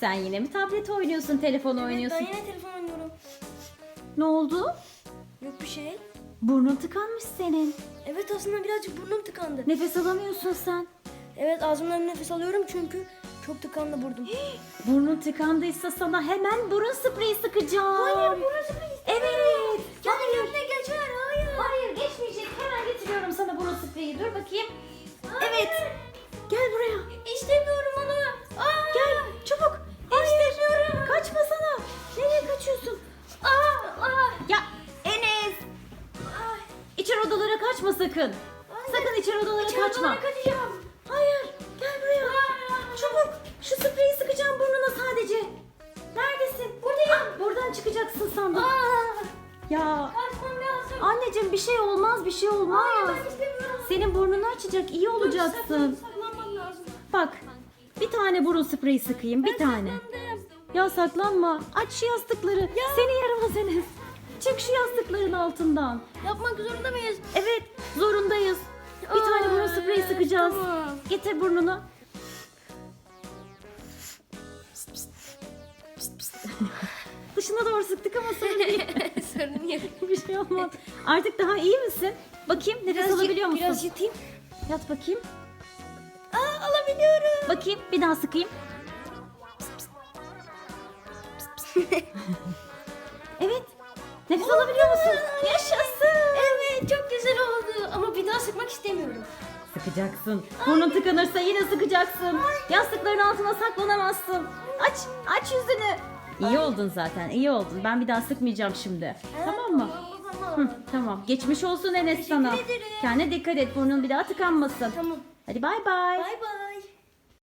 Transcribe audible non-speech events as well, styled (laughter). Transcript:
Sen yine mi tablet oynuyorsun, telefon Evet, oynuyorsun? ben yine telefon oynuyorum. Ne oldu? Yok bir şey. Burnun tıkanmış senin. Evet aslında birazcık burnum tıkandı. Nefes alamıyorsun sen. Evet ağzımdan nefes alıyorum çünkü çok tıkandı burnum. (gasps) Burnun tıkandıysa sana hemen burun spreyi sıkacağım. Hayır, burun spreyi Evet. Yani Hayır. önüne geçer hayır. Hayır geçmeyecek. Hemen getiriyorum sana burun spreyi. Dur bakayım. Evet. Gel buraya. İstemiyorum Ay. İçeri odalara kaçma sakın. Sakın içeri odalara İçeri kaçma. odalara kaçacağım. Hayır. Gel buraya. Çabuk. Şu spreyi sıkacağım burnuna sadece. Neredesin? Buradayım. Ah, buradan çıkacaksın sandım. Aa, Ya kaçmam lazım. anneciğim bir şey olmaz bir şey olmaz. Hayır ben istemiyorum. Senin burnunu açacak iyi olacaksın. Saklanmam lazım. Bak bir tane burun spreyi sıkayım bir tane. Saklandım. Ya saklanma. Aç şu yastıkları. Seni yaramaz Enes. Çık şu yastıkların altından. Yapmak zorunda mıyız? Evet zorundayız. Bir tane burun spreyi sıkacağız. tamam. Getir burnunu. Dışına doğru sıktık ama sorun değil. (laughs) Sorun yok. (laughs) bir şey olmaz. Artık daha iyi misin? Bakayım nefes Biraz alabiliyor musun? Biraz yatayım. Yat bakayım. Aa, alabiliyorum. Bakayım bir daha sıkayım. (laughs) Nefes alabiliyor musun? Yaşasın. Evet çok güzel oldu ama bir daha sıkmak istemiyorum. Sıkacaksın. Burnun tıkanırsa yine sıkacaksın. Yastıkların altına saklanamazsın. Aç, aç yüzünü. İyi oldun zaten, iyi oldun. Ben bir daha sıkmayacağım şimdi. Tamam mı? Tamam. Hı, tamam. Geçmiş olsun Enes sana. ederim. Kendine dikkat et. Burnun bir daha tıkanmasın. Tamam. Hadi bay bay. Bay bay.